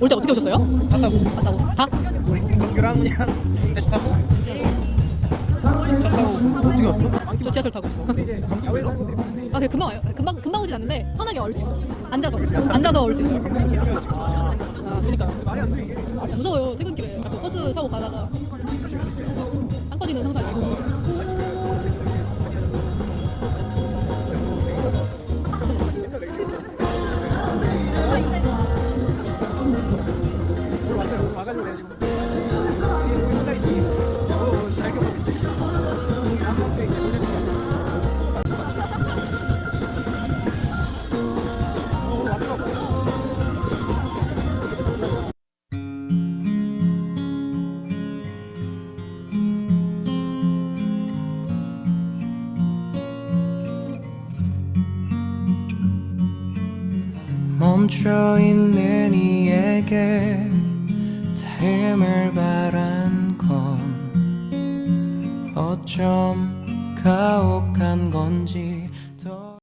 올 때 어떻게 오셨어요? 다 타고. 갔다고. 다? 동규랑 그냥 대충 타고. 차 타고. 어떻게 왔어? 저 지하철 타고 아 그게 금방 와요. 금방 금방 오진 않는데 편하게 올 수 있어 앉아서 앉아서 올 수 있어요. 아 그러니까 무서워요 퇴근길에. 자꾸 버스 타고 가다가 땅 빠지는 상상이 멈춰있는 이에게 템을 바란 건 어쩜 가혹한 건지